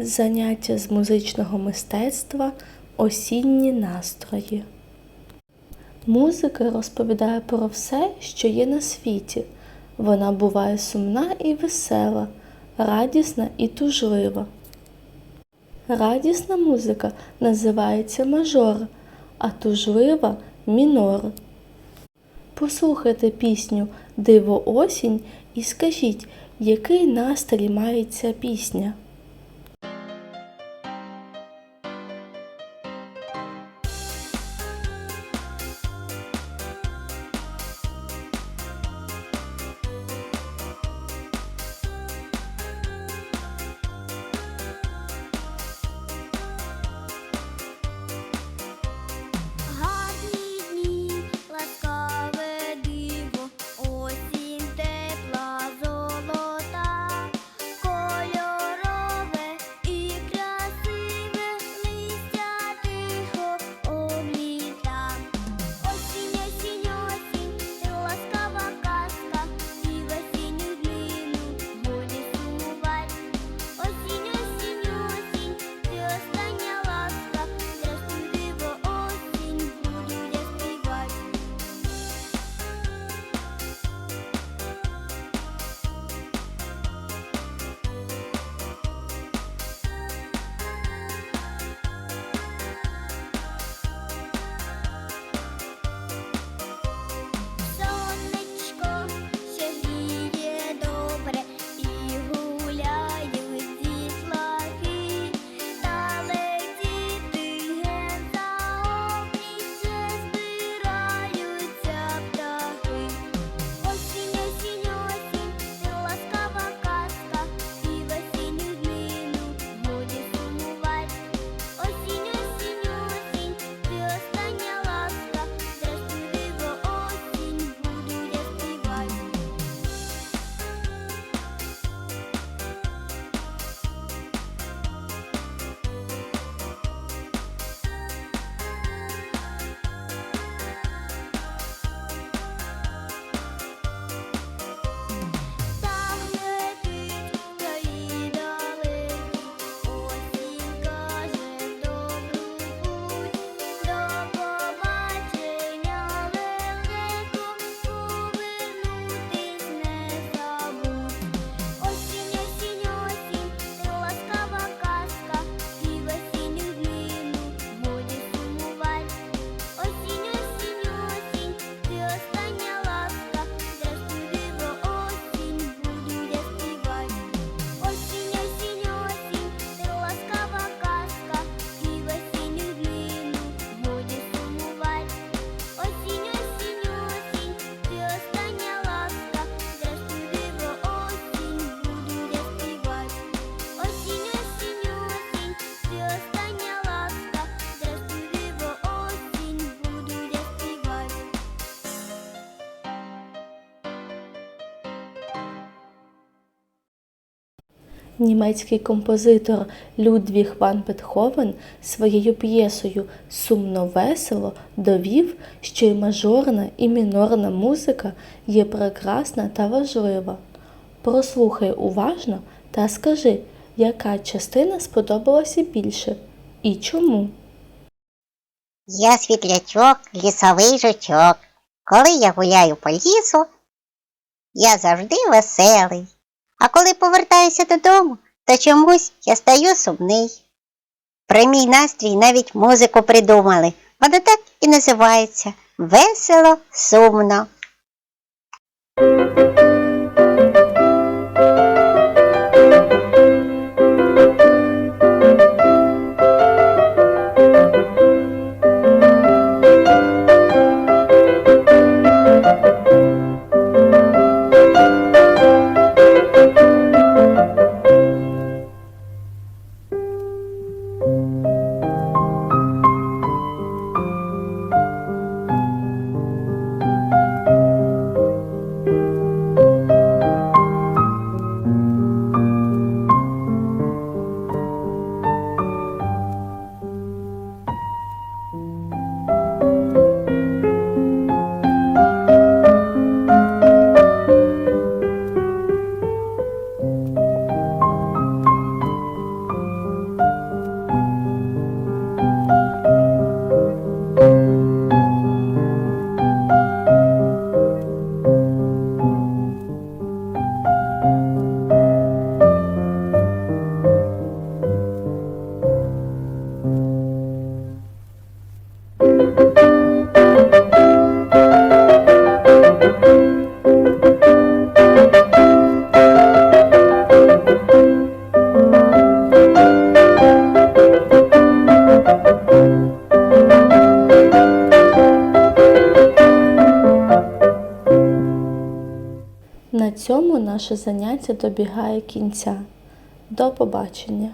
Заняття з музичного мистецтва Осінні настрої. Музика розповідає про все, що є на світі. Вона буває сумна і весела, радісна і тужлива. Радісна музика називається мажор, а тужлива мінор. Послухайте пісню Диво осінь і скажіть, який настрій має ця пісня. Німецький композитор Людвіг ван Бетховен своєю п'єсою Сумно весело довів, що і мажорна, і мінорна музика є прекрасна та важлива. Прослухай уважно та скажи, яка частина сподобалася більше і чому. Я світлячок, лісовий жучок. Коли я гуляю по лісу, я завжди веселий. А коли повертаюся додому, то чомусь я стаю сумний. Про мій настрій навіть музику придумали. Вона так і називається Весело сумно. цьому наше заняття добігає кінця. До побачення!